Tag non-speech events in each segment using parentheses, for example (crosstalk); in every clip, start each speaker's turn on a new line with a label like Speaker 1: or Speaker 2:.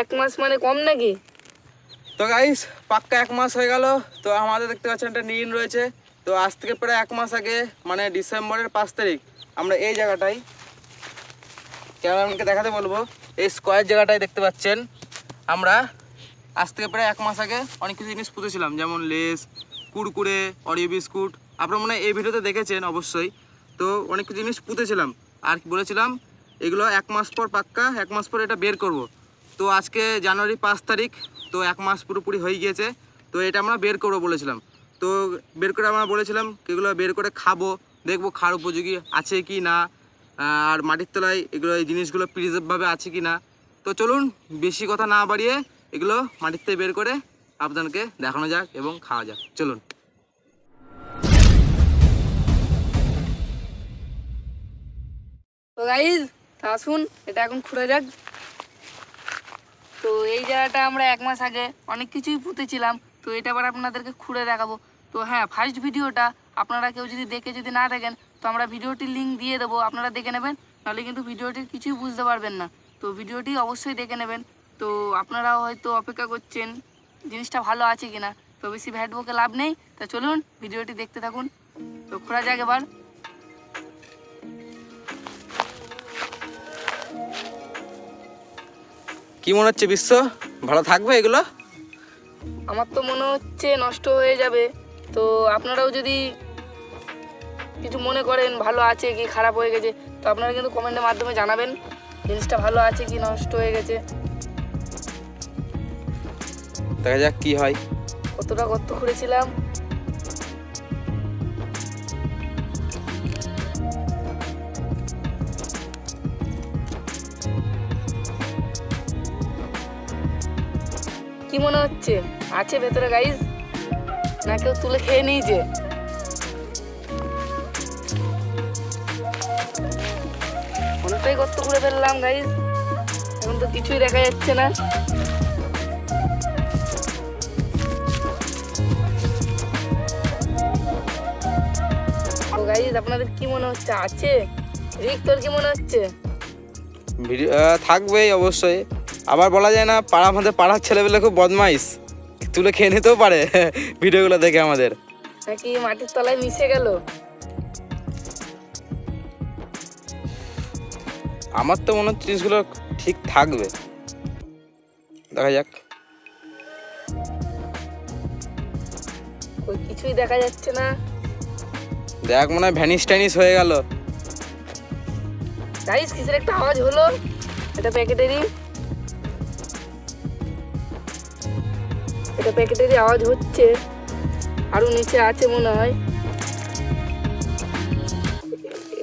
Speaker 1: এক মাস মানে কম নাকি?
Speaker 2: তো গাইস পাক্কা এক মাস হয়ে গেল। তো আমাদের দেখতে পাচ্ছেন একটা নীল রয়েছে। তো আজ থেকে প্রায় এক মাস আগে মানে ডিসেম্বরের পাঁচ তারিখ, আমরা এই জায়গাটায় ক্যামেরাম্যানকে দেখাতে বলব, এই স্কোয়ার জায়গাটায় দেখতে পাচ্ছেন। আমরা আজ থেকে প্রায় এক মাস আগে অনেক কিছু জিনিস পুঁতেছিলাম, যেমন লেস, কুরকুরে অরিও বিস্কুট আপনারা মনে হয় এই ভিডিওতে দেখেছেন অবশ্যই। তো অনেক কিছু জিনিস পুঁতেছিলাম। আর বলেছিলাম, এগুলো এক মাস পর পাক্কা, এক মাস পর এটা বের করব। তো আজকে জানুয়ারি পাঁচ তারিখ, তো এক মাস পুরোপুরি হয়ে গিয়েছে, তো এটা আমরা বের করব বলেছিলাম। তো বের করে আমরা বলেছিলাম এগুলো বের করে খাব, দেখব খাওয়ার উপযোগী আছে কি না, আর মাটির তলায় এগুলো, এই জিনিসগুলো প্রিজার্ভভাবে আছে কি না। তো চলুন, বেশি কথা না বাড়িয়ে এগুলো মাটির থেকে বের করে আপনাদেরকে দেখানো যাক এবং খাওয়া যাক। চলুন।
Speaker 1: তো গাইজ আসুন এটা এখন খুঁড়ে যাক। তো এই জায়গাটা আমরা এক মাস আগে অনেক কিছুই পুঁতেছিলাম। তো এটা আবার আপনাদেরকে খুঁড়ে দেখাবো। তো হ্যাঁ ফার্স্ট ভিডিওটা আপনারা কেউ যদি দেখে যদি না দেখেন তো আমরা ভিডিওটির লিঙ্ক দিয়ে দেবো, আপনারা দেখে নেবেন। নাহলে কিন্তু ভিডিওটির কিছুই বুঝতে পারবেন না। তো ভিডিওটি অবশ্যই দেখে নেবেন। তো আপনারাও হয়তো অপেক্ষা করছেন, জিনিসটা ভালো আছে কিনা। তো বেশি ভ্যাট বকে লাভ নেই। তা চলুন, ভিডিওটি দেখতে থাকুন। তো খোঁড়া যাক এবার।
Speaker 2: কি মনে হচ্ছে বিশ্ব? ভালো থাকবে এগুলো?
Speaker 1: আমার তো মনে হচ্ছে নষ্ট হয়ে যাবে। তো আপনারাও যদি কিছু মনে করেন ভালো আছে কি খারাপ হয়ে গেছে তো আপনারা কিন্তু কমেন্টের মাধ্যমে জানাবেন জিনিসটা ভালো আছে কি নষ্ট হয়ে গেছে।
Speaker 2: দেখা যাক কি হয়।
Speaker 1: কতটা গর্ত খুঁড়েছিলাম। কি মনে হচ্ছে? আছে ভেতরে গাইজ না, কেউ তুলে খেয়ে নিয়েছে অনেকটাই গর্ত করে ফেললাম গাইজ এখন তো কিছুই দেখা যাচ্ছে না। আপনাদের কি মনে হচ্ছে? আছে? কি মনে হচ্ছে?
Speaker 2: থাকবেই অবশ্যই। আবার বলা যায় না পাড়া আমাদের পাড়ার ছেলেবেলে খুব বদমাইশ। তুলে খেয়ে নিতেও পারে (laughs) ভিডিওগুলো দেখে আমাদের।
Speaker 1: নাকি মাটির তলায় মিশে গেল?
Speaker 2: আমার তো মনে হচ্ছে জিনিসগুলো ঠিক থাকবে। দেখা যাক।
Speaker 1: ওই কিছুই দেখা যাচ্ছে না।
Speaker 2: দেখ মনে হয় ভ্যানিস ট্যানিস হয়ে গেল।
Speaker 1: গাইজ কিসের একটা আওয়াজ হলো? এটা প্যাকেটেরই। এটা প্যাকেটেরই আওয়াজ হচ্ছে। আরও নিচে আছে মনে হয়।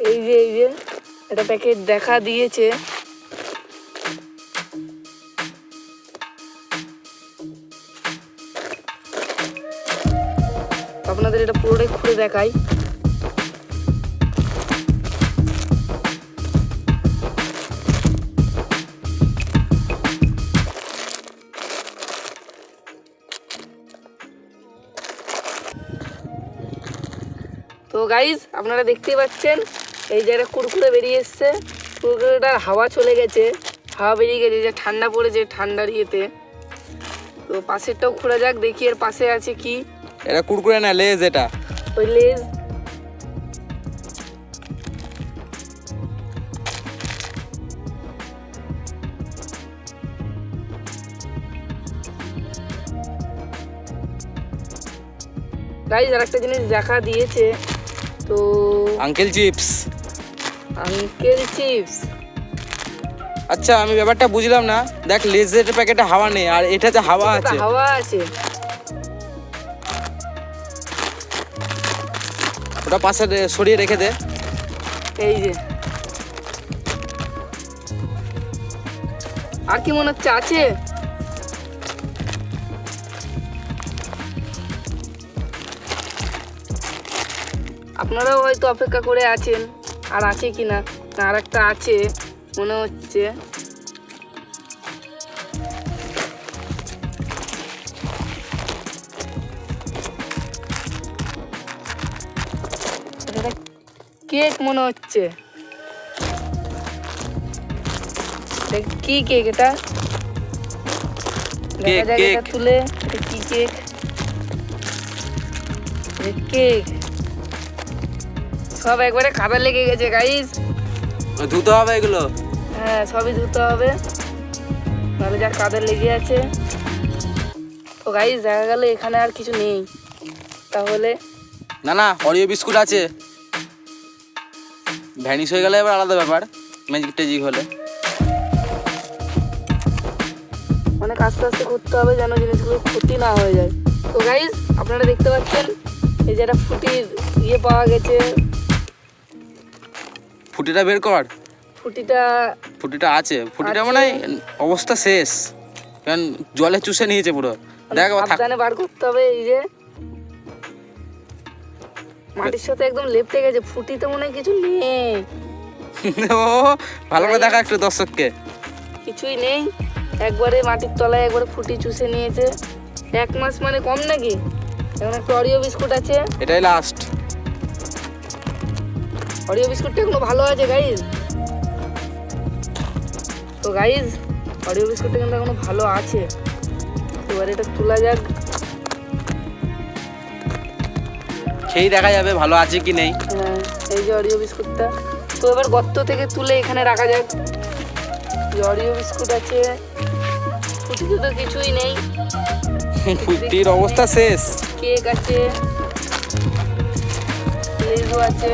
Speaker 1: এই যে এই যে, এটা প্যাকেট দেখা দিয়েছে। আপনাদের এটা পুরোটাই খুলে দেখাই। তো গাইজ আপনারা দেখতেই পাচ্ছেন এই যে একটা কুরকুরে বেরিয়ে এসছে। কুরকুরেটার হাওয়া চলে গেছে। হাওয়া বেরিয়ে গেছে যে ঠান্ডা পড়েছে ঠান্ডার ইয়েতে। তো পাশেরটাও খোলা যাক দেখি এর পাশে আছে কি।
Speaker 2: এটা কুরকুরে না লেজ এটা।
Speaker 1: ওই লেজ। গাইজ আর একটা জিনিস দেখা দিয়েছে। তো
Speaker 2: আঙ্কেল চিপস।
Speaker 1: Uncle chips.
Speaker 2: আচ্ছা আমি ব্যাপারটা বুঝলাম না। দেখ লেজের প্যাকেটে হাওয়া নেই আর এটাতে হাওয়া আছে।
Speaker 1: হাওয়া আছে।
Speaker 2: ওটা পাশে সরিয়ে রেখে দে।
Speaker 1: এই যে। আর কি মনে হচ্ছে আছে? আপনারাও হয়তো অপেক্ষা করে আছেন। আর আছে কি না আর একটা আছে মনে হচ্ছে। কেক মনে হচ্ছে। কি কেক এটা? দেখা যাক এটা তুলে এটা কি কেক? কেক। সব একবারে কাদা লেগে গেছে গাইস
Speaker 2: ধুতে হবে এগুলো?
Speaker 1: হ্যাঁ সবই ধুতে হবে। নাহলে যা কাদা লেগে আছে। তো গাইস দেখা গেল এখানে আর কিছু নেই। তাহলে
Speaker 2: না না অরিও বিস্কুট আছে। ভ্যানিশ হয়ে গেলে এবার আলাদা ব্যাপার ম্যাজিক ট্যাজিক হলে।
Speaker 1: অনেক আস্তে আস্তে করতে হবে যেন জিনিসগুলো ক্ষতি না হয়ে যায়। তো গাইজ আপনারা দেখতে পাচ্ছেন এই যে একটা ফুটির ইয়ে পাওয়া গেছে।
Speaker 2: ফুটিটা বের কর।
Speaker 1: ফুটিটা
Speaker 2: ফুটিটা আছে। ফুটিটা। মানে অবস্থা শেষ। কারণ জলে চুষে নিয়েছে পুরো। দেখ
Speaker 1: সাবধানে বার করতে হবে এই যে। মাটির সাথে একদম লেপটে গেছে। ফুটিতে মনে হয় কিছু নেই। (laughs)
Speaker 2: ও ভালো করে দেখা একটু দর্শককে।
Speaker 1: কিছুই নেই। একবারে মাটির তলায় একবারে ফুটি চুষে নিয়েছে। এক মাস মানে কম নাকি? এখন একটা অরিও বিস্কুট আছে।
Speaker 2: এটাই লাস্ট
Speaker 1: অরিও বিস্কুটটা এখনও ভালো আছে গাইজ তো গাইজ অরিও বিস্কুটটা কিন্তু এখনও ভালো আছে। এবার এটা তোলা যাক।
Speaker 2: খেয়েই দেখা যাবে ভালো আছে কি নেই।
Speaker 1: হ্যাঁ এই যে অরিও বিস্কুটটা। তো এবার গর্ত থেকে তুলে এখানে রাখা যাক। অরিও বিস্কুট আছে। ফুটিতে তো কিছুই নেই। (laughs)
Speaker 2: ফুটির অবস্থা শেষ।
Speaker 1: কেক আছে। লেজু আছে।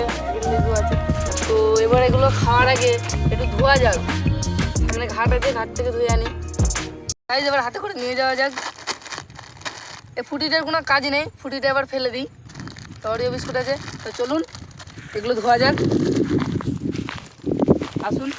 Speaker 1: লেজু আছে। তো এবার এগুলো খাওয়ার আগে একটু ধোয়া যাক। মানে ঘাট আছে ঘাট থেকে ধুয়ে আনি। তাই এবার হাতে করে নিয়ে যাওয়া যাক। এই ফুটিটার কোনো কাজ নেই। ফুটিটা এবার ফেলে দিই। তরিও বিস্কুট আছে। তো চলুন, এগুলো ধোয়া যাক। আসুন।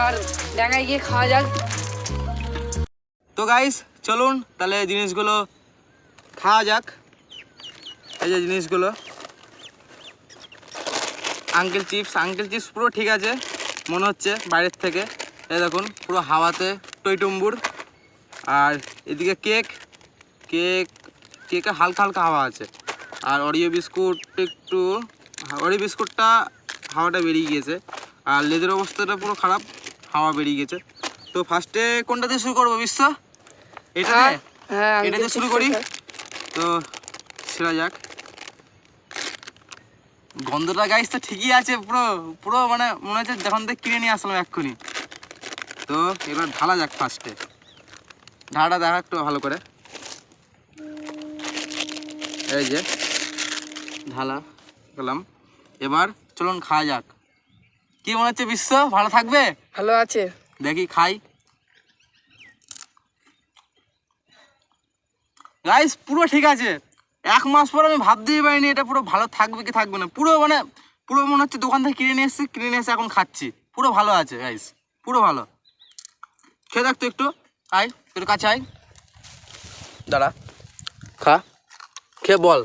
Speaker 1: এবার ডাঙায় গিয়ে খাওয়া যাক।
Speaker 2: তো গাইস চলুন, তাহলে জিনিসগুলো খাওয়া যাক। এই যে জিনিসগুলো। আঙ্কেল চিপস আঙ্কেল চিপস পুরো ঠিক আছে, মনে হচ্ছে বাইরের থেকে। এই দেখুন, পুরো হাওয়াতে টইটুম্বুর। আর এদিকে কেক কেক কেকে হালকা হালকা হাওয়া আছে। আর অরিও বিস্কুট একটু অরিও বিস্কুটটা হাওয়াটা বেরিয়ে গিয়েছে। আর লেজের অবস্থাটা পুরো খারাপ। হাওয়া বেরিয়ে গেছে। তো ফার্স্টে কোনটা দিয়ে শুরু করব বিশ্ব? এটা
Speaker 1: হ্যাঁ? হ্যাঁ
Speaker 2: এটা দিয়ে শুরু করি। তো সেরা যাক। গন্ধটা গাইস তো ঠিকই আছে পুরো পুরো মানে মনে হচ্ছে যখন থেকে কিনে নিয়ে আসলাম এক্ষুনি। তো এবার ঢালা যাক ফার্স্টে ঢালাটা দেখা একটু ভালো করে। এই যে ঢালা গেলাম এবার চলুন খাওয়া যাক। কি মনে হচ্ছে বিশ্ব? ভালো থাকবে?
Speaker 1: ভালো আছে।
Speaker 2: দেখি খাই। গাইস পুরো ঠিক আছে। এক মাস পর আমি ভাবতেই পারিনি এটা পুরো ভালো থাকবে কি থাকবে না। পুরো মানে পুরো মনে হচ্ছে দোকান থেকে কিনে নিয়ে এসেছি কিনে নিয়ে এসে এখন খাচ্ছি। পুরো ভালো আছে গাইস পুরো ভালো। খেয়ে দেখ তো একটু। আয় তোর কাছে আয়। দাঁড়া। খা। খেয়ে বল।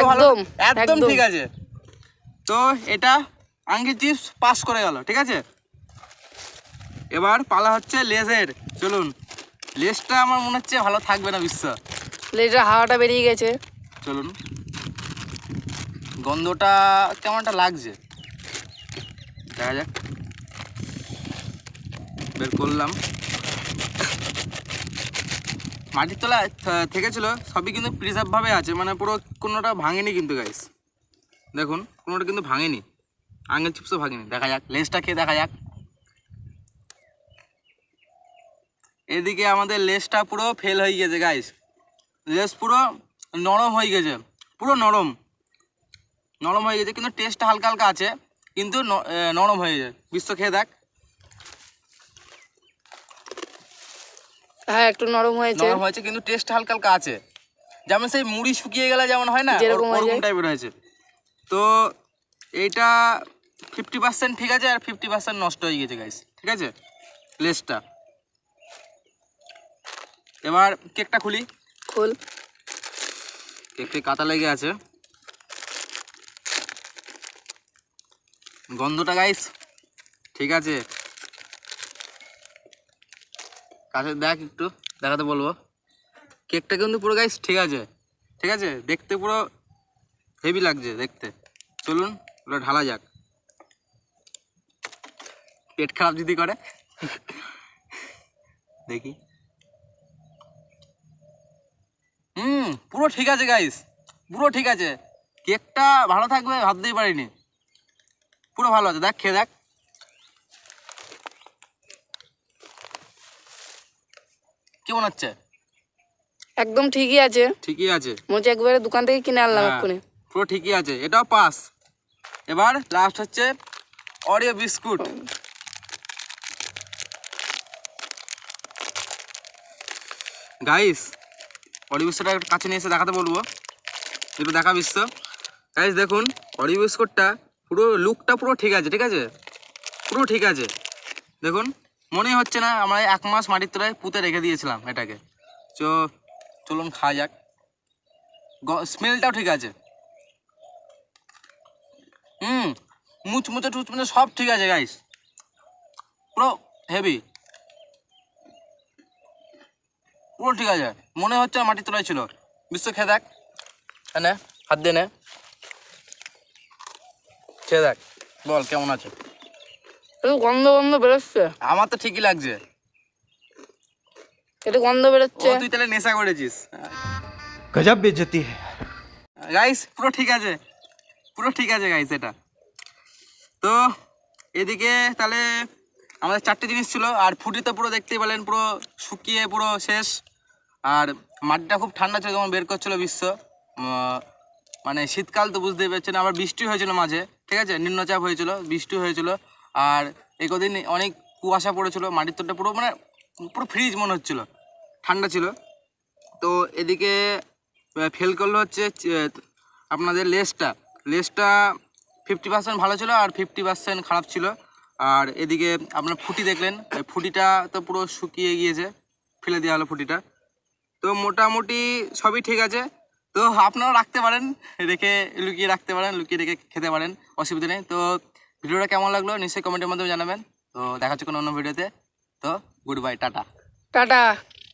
Speaker 1: একদম।
Speaker 2: ঠিক আছে। তো এটা আঙ্গি চিপস পাস করে গেল ঠিক আছে? এবার পালা হচ্ছে লেজের চলুন। লেজটা আমার মনে হচ্ছে ভালো থাকবে না বিশ্ব।
Speaker 1: লেজের হাওয়াটা বেরিয়ে গেছে।
Speaker 2: চলুন। গন্ধটা কেমনটা লাগছে। দেখা যাক। বের করলাম। মাটির তলায় থ- থেকেছিল সবই কিন্তু প্রিজার্ভ ভাবে আছে মানে পুরো কোনোটা ভাঙেনি কিন্তু গাইস দেখুন কোনোটা কিন্তু ভাঙেনি। আঙেল চিপসও ভাঙেনি। দেখা যাক লেজটা খেয়ে দেখা যাক। এদিকে আমাদের লেসটা পুরো ফেল হয়ে গেছে গাইস লেস পুরো নরম হয়ে গেছে। পুরো নরম। নরম হয়ে গেছে কিন্তু টেস্টটা হালকা হালকা আছে কিন্তু নরম হয়ে যায় বিশ্ব খেয়ে দেখ।
Speaker 1: হ্যাঁ একটু নরম হয়েছে।
Speaker 2: নরম হয়েছে কিন্তু টেস্ট হালকা হালকা আছে। যেমন সেই মুড়ি শুকিয়ে গেলে যেমন হয় না
Speaker 1: যায়।
Speaker 2: টাইপের হয়েছে। তো এইটা ফিফটি পার্সেন্ট ঠিক আছে আর ফিফটি পার্সেন্ট নষ্ট হয়ে গেছে গাইস ঠিক আছে? লেসটা এবার কেকটা খুলি।
Speaker 1: খোল।
Speaker 2: কেকটি কাটা লেগে আছে। গন্ধটা গাইস ঠিক আছে? কাছে দেখ একটু দেখাতে বলব। কেকটা কিন্তু পুরো গাইস ঠিক আছে। ঠিক আছে? দেখতে পুরো হেভি লাগছে দেখতে। চলুন ওটা ঢালা যাক। পেট খারাপ যদি করে। দেখি। হুম পুরো ঠিক আছে গাইস পুরো ঠিক আছে। কেকটা ভালো থাকবে ভাবতেই পারিনি। পুরো ভালো আছে দেখ খেয়ে দেখ। কেমন হচ্ছে?
Speaker 1: একদম ঠিকই আছে।
Speaker 2: ঠিকই আছে।
Speaker 1: মনে হচ্ছে একবারে দোকান থেকে কিনে আনলাম
Speaker 2: হ্যাঁ,
Speaker 1: এক্ষুনি।
Speaker 2: পুরো ঠিকই আছে এটাও পাস। এবার লাস্ট হচ্ছে অরিও বিস্কুট গাইস অরিও বিস্কুটটা কাছে নিয়ে এসে দেখাতে বলব। একটু দেখা বিশ্ব। গাইস দেখুন অরিও বিস্কুটটা পুরো লুকটা পুরো ঠিক আছে ঠিক আছে? পুরো ঠিক আছে। দেখুন মনেই হচ্ছে না আমরা এক মাস মাটির তলায় পুঁতে রেখে দিয়েছিলাম এটাকে। তো চলুন খাওয়া যাক। স্মেলটাও ঠিক আছে। হুম মুচমুচে টুচমুচে সব ঠিক আছে গাইস পুরো হেভি পুরো ঠিক আছে। মনে হচ্ছে মাটির তলায় ছিল। বিশ্ব খেয়ে দেখ। হ্যাঁ হাত দিয়ে নে। খেয়ে দেখ। বল কেমন আছে?
Speaker 1: গন্ধ গন্ধ বেরোচ্ছে।
Speaker 2: আমার তো ঠিকই লাগছে।
Speaker 1: এটা গন্ধ বেরোচ্ছে।
Speaker 2: তুই তাহলে নেশা করেছিস।
Speaker 3: গজব বেজতি
Speaker 2: গাইস পুরো ঠিক আছে। পুরো ঠিক আছে গাইস এটা। তো এদিকে তাহলে আমাদের চারটে জিনিস ছিল, আর ফুটি তো পুরো দেখতেই পেলেন, পুরো শুকিয়ে পুরো শেষ। আর মাটিটা খুব ঠান্ডা ছিল যেমন বের করছিল বিশ্ব। মানে শীতকাল তো বুঝতেই পারছেন, আবার বৃষ্টি হয়েছিল মাঝে, ঠিক আছে? নিম্নচাপ হয়েছিল, বৃষ্টি হয়েছিল। আর এই কদিন অনেক কুয়াশা পড়েছিল, মাটির তোরটা পুরো মানে পুরো ফ্রিজ মনে হচ্ছিল, ঠান্ডা ছিল। তো এদিকে ফেল করল হচ্ছে আপনাদের লেসটা। লেসটা ফিফটি পার্সেন্ট ভালো ছিল আর ফিফটি পার্সেন্ট খারাপ ছিল। আর এদিকে আপনার ফুটি দেখলেন ফুটিটা তো পুরো শুকিয়ে গিয়েছে, ফেলে দেওয়া হলো ফুটিটা। তো মোটামুটি সবই ঠিক আছে। তো আপনারাও রাখতে পারেন, রেখে লুকিয়ে রাখতে পারেন, লুকিয়ে রেখে খেতে পারেন, অসুবিধা নেই। তো ভিডিওটা কেমন লাগল নিশ্চয়ই কমেন্টের মাধ্যমে জানাবেন। তো দেখা কোনো অন্য ভিডিওতে। তো গুড বাই টাটা।
Speaker 1: টাটা।